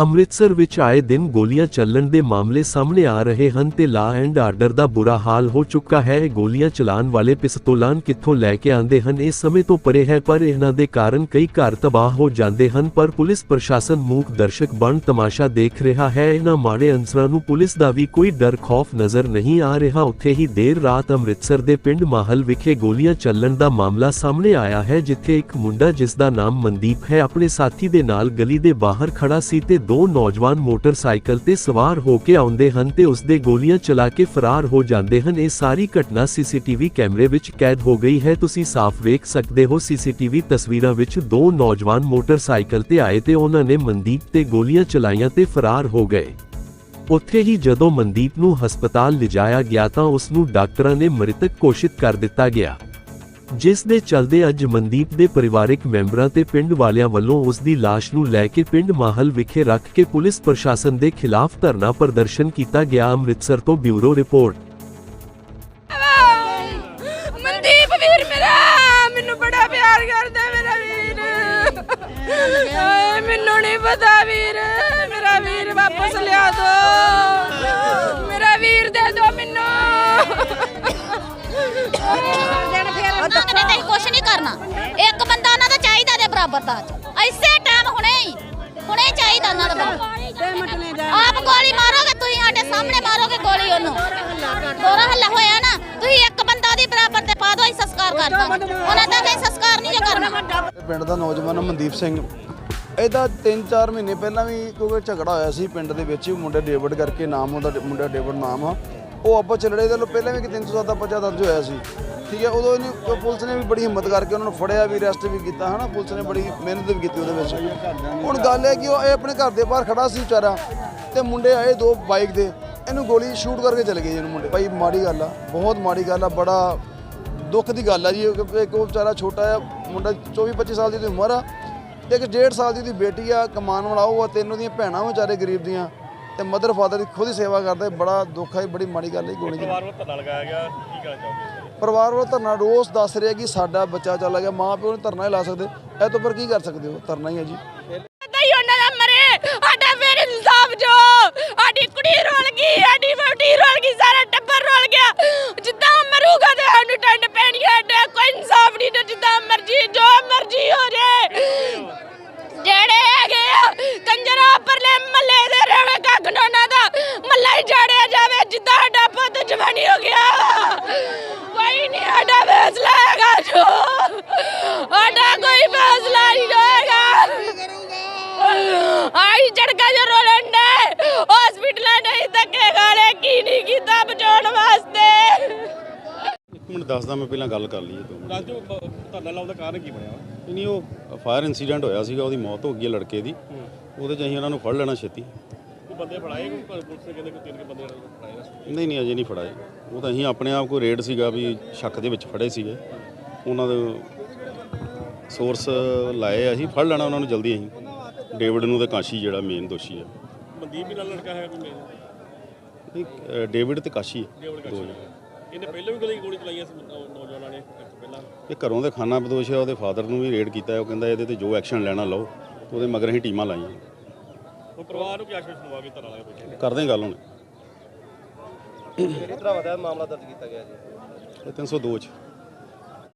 ਅੰਮ੍ਰਿਤਸਰ ਵਿੱਚ ਆਏ ਦਿਨ ਗੋਲੀਆਂ ਚੱਲਣ ਦੇ ਮਾਮਲੇ ਸਾਹਮਣੇ ਆ ਰਹੇ ਹਨ ਤੇ ਲਾ ਐਂਡ ਆਰਡਰ ਦਾ ਬੁਰਾ ਹਾਲ ਹੋ ਚੁੱਕਾ ਹੈ। ਗੋਲੀਆਂ ਚਲਾਉਣ ਵਾਲੇ ਪਿਸਤੌਲਾਂ ਕਿੱਥੋਂ ਲੈ ਕੇ ਆਉਂਦੇ ਹਨ? ਇਹ ਸਮੇਂ ਤੋਂ ਪਰੇ ਹੈ, ਪਰ ਇਹਨਾਂ ਦੇ ਕਾਰਨ ਕਈ ਘਰ ਤਬਾਹ ਹੋ ਜਾਂਦੇ ਹਨ, ਪਰ ਪੁਲਿਸ ਪ੍ਰਸ਼ਾਸਨ ਮੂਕ ਦਰਸ਼ਕ ਬਣ ਤਮਾਸ਼ਾ ਦੇਖ ਰਿਹਾ ਹੈ। ਇਹਨਾਂ ਮਾੜੇ ਅਨਸਰਾਂ ਨੂੰ ਪੁਲਿਸ ਦਾ ਵੀ ਕੋਈ ਡਰ ਖੌਫ ਨਜ਼ਰ ਨਹੀਂ ਆ ਰਿਹਾ। ਉੱਥੇ ਹੀ ਦੇਰ ਰਾਤ ਅੰਮ੍ਰਿਤਸਰ ਦੇ ਪਿੰਡ ਮਾਹਲ ਵਿਖੇ ਗੋਲੀਆਂ ਚੱਲਣ ਦਾ ਮਾਮਲਾ ਸਾਹਮਣੇ ਆਇਆ ਹੈ, ਜਿੱਥੇ ਇੱਕ ਮੁੰਡਾ ਜਿਸ ਦਾ ਨਾਮ ਮਨਦੀਪ ਹੈ, ਆਪਣੇ ਸਾਥੀ ਦੇ ਨਾਲ ਗਲੀ ਦੇ ਬਾਹਰ ਖੜਾ ਸੀ ਤੇ ਦੋ ਨੌਜਵਾਨ ਮੋਟਰਸਾਈਕਲ ਤੇ ਸਵਾਰ ਹੋ ਕੇ ਆਉਂਦੇ ਹਨ ਤੇ ਉਸ ਦੇ ਗੋਲੀਆਂ ਚਲਾ ਕੇ ਫਰਾਰ ਹੋ ਜਾਂਦੇ ਹਨ। ਇਹ ਸਾਰੀ ਘਟਨਾ ਸੀਸੀਟੀਵੀ ਕੈਮਰੇ ਵਿੱਚ ਕੈਦ ਹੋ ਗਈ ਹੈ। ਤੁਸੀਂ ਸਾਫ਼ ਵੇਖ ਸਕਦੇ ਹੋ ਸੀਸੀਟੀਵੀ ਤਸਵੀਰਾਂ ਵਿੱਚ ਦੋ ਨੌਜਵਾਨ ਮੋਟਰਸਾਈਕਲ ਤੇ ਆਏ ਤੇ ਉਹਨਾਂ ਨੇ ਮਨਦੀਪ ਤੇ ਗੋਲੀਆਂ ਚਲਾਈਆਂ ਤੇ ਫਰਾਰ ਹੋ ਗਏ। ਉੱਥੇ ਹੀ ਜਦੋਂ ਮਨਦੀਪ ਨੂੰ ਹਸਪਤਾਲ ਲਿਜਾਇਆ ਗਿਆ ਤਾਂ ਉਸ ਨੂੰ ਡਾਕਟਰਾਂ ਨੇ ਮ੍ਰਿਤਕ ਘੋਸ਼ਿਤ ਕਰ ਦਿੱਤਾ ਗਿਆ। ਜਿਸ ਦੇ ਚਲਦੇ ਅੱਜ ਮਨਦੀਪ ਦੇ ਪਰਿਵਾਰਕ ਮੈਂਬਰਾਂ ਤੇ ਪਿੰਡ ਵਾਲਿਆਂ ਵੱਲੋਂ ਉਸ ਦੀ ਲਾਸ਼ ਨੂੰ ਲੈ ਕੇ ਪਿੰਡ ਮਾਹਲ ਵਿਖੇ ਰੱਖ ਕੇ ਪੁਲਿਸ ਪ੍ਰਸ਼ਾਸਨ ਦੇ ਖਿਲਾਫ ਧਰਨਾ ਪ੍ਰਦਰਸ਼ਨ ਕੀਤਾ ਗਿਆ। ਅੰਮ੍ਰਿਤਸਰ ਤੋਂ ਬਿਊਰੋ ਰਿਪੋਰਟ। ਮਨਦੀਪ ਵੀਰ ਮੇਰਾ ਮੈਨੂੰ ਬੜਾ ਪਿਆਰ ਕਰਦਾ ਮੇਰਾ ਵੀਰ। ਹਾਏ, ਮੈਨੂੰ ਨਹੀਂ ਪਤਾ ਵੀਰ ਮੇਰਾ ਵੀਰ ਵਾਪਸ ਲਿਆ ਦੋ। ਮੇਰਾ ਵੀਰ ਦੇ ਦੋ ਮੈਨੂੰ। ਬਰਾਬਰ ਦਾ ਐਸੇ ਟਾਈਮ ਹੁਣੇ ਹੀ ਹੁਣੇ ਚਾਹੀਦਾ ਦਾ ਬੰਦਾ। ਆਪ ਗੋਲੀ ਮਾਰੋਗੇ ਤੁਸੀਂ ਸਾਡੇ ਸਾਹਮਣੇ ਮਾਰੋਗੇ ਗੋਲੀ ਉਹਨੂੰ। ਦੋਰਾ ਹੱਲਾ ਹੋਇਆ ਨਾ ਤੁਸੀਂ ਇੱਕ ਬੰਦਾ ਦੀ ਬਰਾਬਰ ਤੇ ਪਾ ਦੋ ਅਸੀਂ ਸੰਸਕਾਰ ਕਰ ਦਾਂਗੇ। ਉਹਨਾਂ ਦਾ ਕੋਈ ਸੰਸਕਾਰ ਨਹੀਂ ਜੋ ਕਰਨਾ। ਪਿੰਡ ਦਾ ਨੌਜਵਾਨ ਮਨਦੀਪ ਸਿੰਘ। ਇਹਦਾ 3-4 ਮਹੀਨੇ ਪਹਿਲਾਂ ਵੀ ਕੋਈ ਝਗੜਾ ਹੋਇਆ ਸੀ ਪਿੰਡ ਦੇ ਵਿੱਚ ਮੁੰਡਾ ਡੇਵਿਡ ਕਰਕੇ ਨਾਮ ਉਹਦਾ ਮੁੰਡਾ ਡੇਵਿਡ ਨਾਮ ਆ। ਉਹ ਆਪਾਂ ਚੱਲੜੇ ਦੇ ਲੋ, ਪਹਿਲਾਂ ਵੀ ਕਿ 307 ਦਾ ਪਰਚਾ ਦਰਜ ਹੋਇਆ ਸੀ। ਠੀਕ ਹੈ, ਉਦੋਂ ਇਹਨੇ ਪੁਲਿਸ ਨੇ ਵੀ ਬੜੀ ਹਿੰਮਤ ਕਰਕੇ ਉਹਨਾਂ ਨੂੰ ਫੜਿਆ ਵੀ ਅਰੈਸਟ ਵੀ ਕੀਤਾ, ਹਨਾ? ਪੁਲਿਸ ਨੇ ਬੜੀ ਮਿਹਨਤ ਵੀ ਕੀਤੀ ਉਹਦੇ ਵਿੱਚ। ਹੁਣ ਗੱਲ ਹੈ ਕਿ ਉਹ ਇਹ ਆਪਣੇ ਘਰ ਦੇ ਬਾਹਰ ਖੜਾ ਸੀ ਵਿਚਾਰਾ ਤੇ ਮੁੰਡੇ ਆਏ ਦੋ ਬਾਈਕ ਦੇ। ਇਹਨੂੰ ਗੋਲੀ ਸ਼ੂਟ ਕਰਕੇ ਚਲੇ ਗਏ ਇਹਨੂੰ ਮੁੰਡੇ। ਭਾਈ, ਮਾੜੀ ਗੱਲ ਆ, ਬਹੁਤ ਮਾੜੀ ਗੱਲ ਆ, ਬੜਾ ਦੁੱਖ ਦੀ ਗੱਲ ਆ ਜੀ। ਇੱਕ ਉਹ ਵਿਚਾਰਾ ਛੋਟਾ ਆ ਮੁੰਡਾ 24 25 ਸਾਲ ਦੀ ਉਹਦੀ ਉਮਰ ਆ। ਤੇ ਇੱਕ 1.5 ਸਾਲ ਦੀ ਉਹਦੀ ਬੇਟੀ ਆ ਕਮਾਨ ਵਾਲਾ ਉਹ ਆ, ਤਿੰਨ ਉਹਦੀਆਂ ਭੈਣਾਂ ਵਿਚਾਰੇ ਗਰੀਬ ਦੀਆਂ। ਤੇ ਮਦਰ ਫਾਦਰ ਦੀ ਖੁਦ ਹੀ ਸੇਵਾ ਕਰਦੇ ਬੜਾ ਦੁੱਖ ਹੈ ਬੜੀ ਮਾੜੀ ਗੱਲ ਹੈ ਗੋਲੀ ਪਰਿਵਾਰ ਵੱਲੋਂ ਧਰਨਾ ਲਗਾਇਆ ਗਿਆ ਕੀ ਕਹਿਣਾ ਚਾਹੋਗੇ? ਪਰਿਵਾਰ ਵੱਲੋਂ ਧਰਨਾ ਰੋਜ਼ ਦੱਸ ਰਿਹਾ ਕਿ ਸਾਡਾ ਬੱਚਾ ਚਲਾ ਗਿਆ ਮਾਂ ਪਿਓ ਨੇ ਧਰਨਾ ਹੀ ਲਾ ਸਕਦੇ ਇਹ ਤੋਂ ਪਰ ਕੀ ਕਰ ਸਕਦੇ ਹੋ? ਧਰਨਾ ਹੀ ਹੈ ਜੀ ਦਈ ਉਹਨਾਂ ਦਾ ਮਰੇ ਸਾਡਾ ਫੇਰ ਇਨਸਾਫ ਜੋ ਸਾਡੀ ਕੁੜੀ ਰੋਲ ਗਈ ਸਾਡੀ ਵਹੁਟੀ ਰੋਲ ਗਈ ਸਾਰਾ ਟੱਬਰ ਰੋਲ ਗਿਆ ਜਿੱਦਾਂ ਮਰੂਗਾ ਤੇ ਸਾਨੂੰ ਟੰਡ ਪੈਣੀ ਹੈ ਸਾਡਾ ਕੋਈ ਇਨਸਾਫ ਨਹੀਂ ਤੇ ਜਿੱਦਾਂ ਮਰਜ਼ੀ ਜੋ ਮਰਜ਼ੀ ਹੋ ਜੇ ਜਿਹੜੇ ਹੈਗੇ ਆ ਕੰਜਰਾ ਪਰਲੇ ਮੱਲੇ ਦੇ ਰਵੇ ਕੱਗਣੋਂ ਦਾ ਮੱਲਾ ਹੀ ਜਾੜਿਆ ਜਾਵੇ ਜਿੱਦਾਂ ਸਾਡਾ ਪੁੱਤ ਜਵਾਨੀ ਹੋ ਗਿਆ ਕੋਈ ਨਹੀਂ ਸਾਡਾ ਫੈਸਲਾ ਹੈਗਾ ਜੋ। ਸਾਡਾ ਕੋਈ ਫੈਸਲਾ ਨਹੀਂ ਹੋਏਗਾ ਆਈ ਝੜਕਾ ਜੋ ਰੋਲਣ ਨੇ। ਹਸਪੀਟਲਾਂ ਨਹੀਂ ਧੱਕੇ ਖਾਲੇ ਕੀ ਨਹੀਂ ਕੀਤਾ ਬਚਾਉਣ ਵਾਸਤੇ। ਇੱਕ ਮਿੰਟ ਦੱਸਦਾ ਮੈਂ ਪਹਿਲਾਂ ਗੱਲ ਕਰ ਲਈਏ ਤੋਂ ਰਾਜੂ ਬ- ਧਰਨਾ ਲਾਉਣ ਦਾ ਕਾਰਨ ਕੀ ਬਣਿਆ ਨਹੀਂ ਉਹ ਫਾਇਰ ਇਨਸੀਡੈਂਟ ਹੋਇਆ ਸੀਗਾ ਉਹਦੀ ਮੌਤ ਹੋ ਗਈ ਹੈ ਲੜਕੇ ਦੀ। ਉਹਦੇ 'ਚ ਅਸੀਂ ਉਹਨਾਂ ਨੂੰ ਫੜ ਲੈਣਾ ਛੇਤੀ। ਬੰਦੇ ਫੜਾਏ ਕੋਈ ਪਰ ਪੁਲਿਸ ਨੇ ਕਹਿੰਦੇ ਕੋਈ ਤਿੰਨ ਕੇ ਬੰਦੇ ਫੜਾਏ ਨੇ। ਨਹੀਂ ਨਹੀਂ ਅਜੇ ਨਹੀਂ ਫੜਾਏ। ਉਹ ਤਾਂ ਅਸੀਂ ਆਪਣੇ ਆਪ ਕੋਈ ਰੇਡ ਸੀਗਾ ਵੀ ਸ਼ੱਕ ਦੇ ਵਿੱਚ ਫੜੇ ਸੀਗੇ। ਉਹਨਾਂ ਦੇ ਸੋਰਸ ਲਾਏ ਅਸੀਂ ਫੜ ਲੈਣਾ ਉਹਨਾਂ ਨੂੰ ਜਲਦੀ ਅਸੀਂ। ਡੇਵਿਡ ਨੂੰ ਤੇ ਕਾਸ਼ੀ ਜਿਹੜਾ ਮੇਨ ਦੋਸ਼ੀ ਹੈ ਮਨਦੀਪ ਵੀ ਨਾਲ ਲੜਕਾ ਹੈ ਕੋਈ ਮੇਨ ਨਹੀਂ, ਡੇਵਿਡ ਤੇ ਕਾਸ਼ੀ ਹੈ ਡੇਵਿਡ ਕਾਸ਼ੀ। ਇਹਨੇ ਪਹਿਲਾਂ ਵੀ ਕਦੇ ਗੋਲੀ ਚਲਾਈਆਂ ਸੀ ਨੌਜਵਾਨਾਂ ਨੇ ਪਹਿਲਾਂ। ਇਹ ਘਰੋਂ ਦੇ ਖਾਨਾ ਬਦੋਸ਼ ਹੈ ਉਹਦੇ ਫਾਦਰ ਨੂੰ ਵੀ ਰੇਡ ਕੀਤਾ ਹੈ। ਉਹ ਕਹਿੰਦਾ ਇਹਦੇ ਤੇ ਜੋ ਐਕਸ਼ਨ ਲੈਣਾ ਲਓ ਉਹਦੇ ਮਗਰ ਅਸੀਂ ਟੀਮਾਂ ਲਾਈਆਂ। ਉਹ ਪਰਿਵਾਰ ਨੂੰ ਕੀ ਆਸ਼ਵਾਸਨ ਦਵਾ ਕੇ ਧਰਨਾ ਲਾਇਆ ਬੈਠੇ ਕਰਦੇ ਹਾਂ ਗੱਲ ਹੁਣ। ਕਿਹੜੀ ਤਰ੍ਹਾਂ ਦਾ ਮਾਮਲਾ ਦਰਜ ਕੀਤਾ ਗਿਆ ਜੀ? ਇਹ 302 ਚ।